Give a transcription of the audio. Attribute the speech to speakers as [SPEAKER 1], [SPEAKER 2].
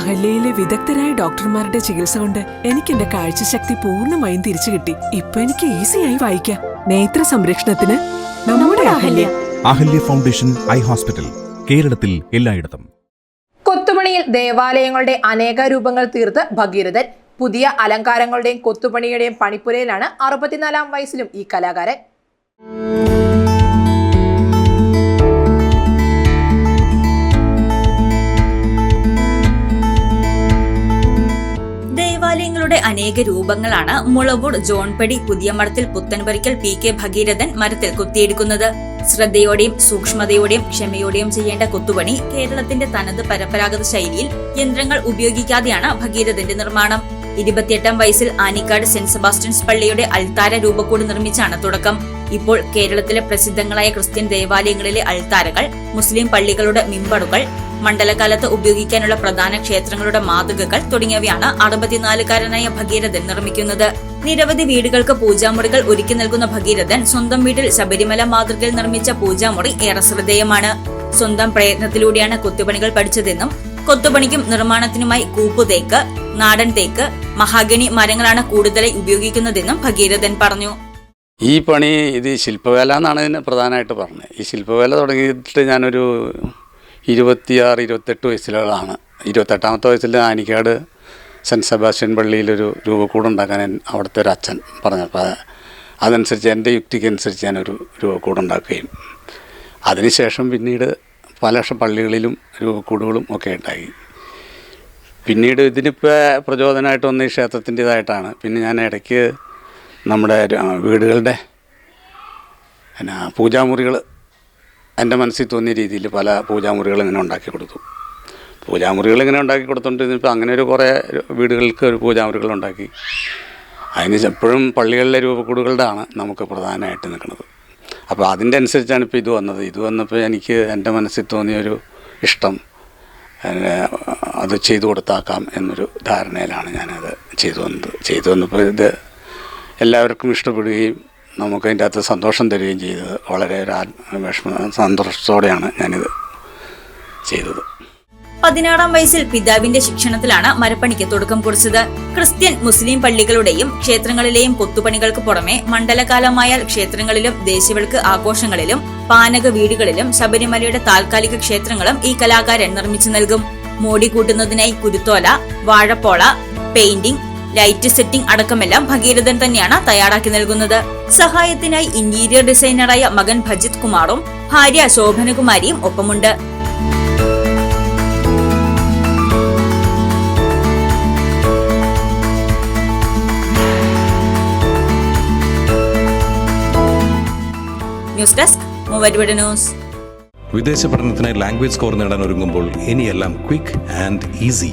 [SPEAKER 1] അഹല്യയിലെ വിദഗ്ധരായ ഡോക്ടർമാരുടെ ചികിത്സ കൊണ്ട് എനിക്ക് എന്റെ കാഴ്ചശക്തി പൂർണമായും തിരിച്ചു കിട്ടി. ഇപ്പൊ എനിക്ക് ഈസിയായി വായിക്കാം. നേത്ര സംരക്ഷണത്തിന് നമ്മുടെ Ahalya.
[SPEAKER 2] Ahalya foundation eye hospital കേരളത്തിൽ എല്ലായിടത്തും.
[SPEAKER 3] കൊത്തുപണിയിൽ ദേവാലയങ്ങളുടെ അനേക രൂപങ്ങൾ തീർത്ത് ഭഗീരഥൻ പുതിയ അലങ്കാരങ്ങളുടെയും കൊത്തുപണിയുടെയും പണിപ്പുരയിലാണ് അറുപത്തിനാലാം വയസ്സിലും ഈ കലാകാരൻ.
[SPEAKER 4] ദേവാലയങ്ങളുടെ അനേക രൂപങ്ങളാണ് മുളവൂർ ജോൺപടി പുതിയ പുതിയമഠത്തിൽ പുത്തൻപരിക്കൽ പി കെ ഭഗീരഥൻ മരത്തിൽ കുത്തിയെടുക്കുന്നത്. ശ്രദ്ധയോടെയും സൂക്ഷ്മതയോടെയും ക്ഷമയോടെയും ചെയ്യേണ്ട കൊത്തുപണി കേരളത്തിന്റെ തനത് പരമ്പരാഗത ശൈലിയിൽ യന്ത്രങ്ങൾ ഉപയോഗിക്കാതെയാണ് ഭഗീരഥന്റെ നിർമ്മാണം. ഇരുപത്തിയെട്ടാം വയസ്സിൽ ആനിക്കാട് സെന്റ് സെബാസ്റ്റ്യൻസ് പള്ളിയുടെ അൽത്താര രൂപക്കൂട് നിർമ്മിച്ചാണ് തുടക്കം. ഇപ്പോൾ കേരളത്തിലെ പ്രസിദ്ധങ്ങളായ ക്രിസ്ത്യൻ ദേവാലയങ്ങളിലെ അൾത്താരകൾ മുസ്ലിം പള്ളികളുടെ മിമ്പറുകൾ മണ്ഡലകാലത്ത് ഉപയോഗിക്കാനുള്ള പ്രധാന ക്ഷേത്രങ്ങളുടെ മാതൃകകൾ തുടങ്ങിയവയാണ് അറുപത്തിനാലുകാരനായ ഭഗീരഥൻ നിർമ്മിക്കുന്നത്. നിരവധി വീടുകൾക്ക് പൂജാമുറികൾ ഒരുക്കി നൽകുന്ന ഭഗീരഥൻ സ്വന്തം വീട്ടിൽ ശബരിമല മാതൃകയിൽ നിർമ്മിച്ച പൂജാമുറി ഏറെ ശ്രദ്ധേയമാണ്. സ്വന്തം പ്രയത്നത്തിലൂടെയാണ് കൊത്തുപണികൾ പഠിച്ചതെന്നും കൊത്തുപണിക്കും നിർമ്മാണത്തിനുമായി കൂപ്പുതേക്ക് നാടൻ തേക്ക് മഹാഗണി മരങ്ങളാണ് കൂടുതലായി ഉപയോഗിക്കുന്നതെന്നും ഭഗീരഥൻ പറഞ്ഞു.
[SPEAKER 5] ഈ പണി ഇത് ശില്പവേല എന്നാണ് ഇതിന് പ്രധാനമായിട്ട് പറഞ്ഞത്. ഈ ശില്പവേല തുടങ്ങിയിട്ട് ഞാനൊരു ഇരുപത്തിയാറ് ഇരുപത്തെട്ട് വയസ്സിലാണ് ഇരുപത്തെട്ടാമത്തെ വയസ്സിൽ ആനിക്കാട് സെന്റ് സെബാസ്റ്റ്യൻ പള്ളിയിലൊരു രൂപക്കൂടുണ്ടാക്കാൻ അവിടുത്തെ ഒരു അച്ഛൻ പറഞ്ഞപ്പോൾ അതനുസരിച്ച് എന്റെ യുക്തിക്കനുസരിച്ച് ഞാനൊരു രൂപക്കൂടുണ്ടാക്കുകയും. അതിനുശേഷം പിന്നീട് പല പള്ളികളിലും രൂപക്കൂടുകളും ഒക്കെ ഉണ്ടായി. പിന്നീട് ഇതിനിപ്പോൾ പ്രചോദനമായിട്ട് വന്ന ഈ ക്ഷേത്രത്തിന്റെതായിട്ടാണ്. പിന്നെ ഞാൻ ഇടയ്ക്ക് നമ്മുടെ വീടുകളുടെ പിന്നെ പൂജാമുറികൾ എന്റെ മനസ്സിൽ തോന്നിയ രീതിയിൽ പല പൂജാമുറികളും ഇങ്ങനെ ഉണ്ടാക്കി കൊടുത്തു. പൂജാമുറികൾ ഇങ്ങനെ ഉണ്ടാക്കി കൊടുത്തോണ്ടിരുന്നപ്പോൾ അങ്ങനെ ഒരു കുറേ വീടുകൾക്ക് ഒരു പൂജാമുറികൾ ഉണ്ടാക്കി. അതിന് എപ്പോഴും പള്ളികളിലെ രൂപക്കൂടുകളുടെ ആണ് നമുക്ക് പ്രധാനമായിട്ട് നിൽക്കുന്നത്. അപ്പോൾ അതിന്റെ അനുസരിച്ചാണ് ഇപ്പോൾ ഇത് വന്നത്. ഇത് വന്നപ്പോൾ എനിക്ക് എന്റെ മനസ്സിൽ തോന്നിയൊരു ഇഷ്ടം അത് ചെയ്തു കൊടുത്താക്കാം എന്നൊരു ധാരണയിലാണ് ഞാനത് ചെയ്തു വന്നത്. ചെയ്തു വന്നപ്പോൾ ഇത് എല്ലാവർക്കും ഇഷ്ടപ്പെടുകയും നമുക്ക് അതിന്റെ അകത്ത് സന്തോഷം തരികയും ചെയ്തത് വളരെ സന്തോഷത്തോടെയാണ് ഞാനിത് ചെയ്തത്.
[SPEAKER 4] പതിനാറാം വയസ്സിൽ പിതാവിന്റെ ശിക്ഷണത്തിലാണ് മരപ്പണിക്ക് തുടക്കം കുറിച്ചത്. ക്രിസ്ത്യൻ മുസ്ലിം പള്ളികളുടെയും ക്ഷേത്രങ്ങളിലെയും കൊത്തുപണികൾക്ക് പുറമെ മണ്ഡലകാലമായാൽ ക്ഷേത്രങ്ങളിലും ദേശീയവിളക്ക് ആഘോഷങ്ങളിലും പാനക വീടുകളിലും ശബരിമലയുടെ താൽക്കാലിക ക്ഷേത്രങ്ങളും ഈ കലാകാരൻ നിർമ്മിച്ചു നൽകും. മോടി കൂട്ടുന്നതിനായി കുരുത്തോല വാഴപ്പോള പെയിന്റിംഗ് ലൈറ്റ് സെറ്റിംഗ് അടക്കമെല്ലാം ഭഗീരഥൻ തന്നെയാണ് തയ്യാറാക്കി നൽകുന്നത്. സഹായത്തിനായി ഇന്റീരിയർ ഡിസൈനറായ മകൻ ഭജിത് കുമാറും ഭാര്യ ശോഭനകുമാരിയും ഒപ്പമുണ്ട്. ന്യൂസ് ഡെസ്ക് മൂവരുവിടെ ന്യൂസ്.
[SPEAKER 6] വിദേശ പഠനത്തിനായി ലാംഗ്വേജ് സ്കോർ നേടാൻ ഒരുങ്ങുമ്പോൾ ഇനിയെല്ലാം quick and easy.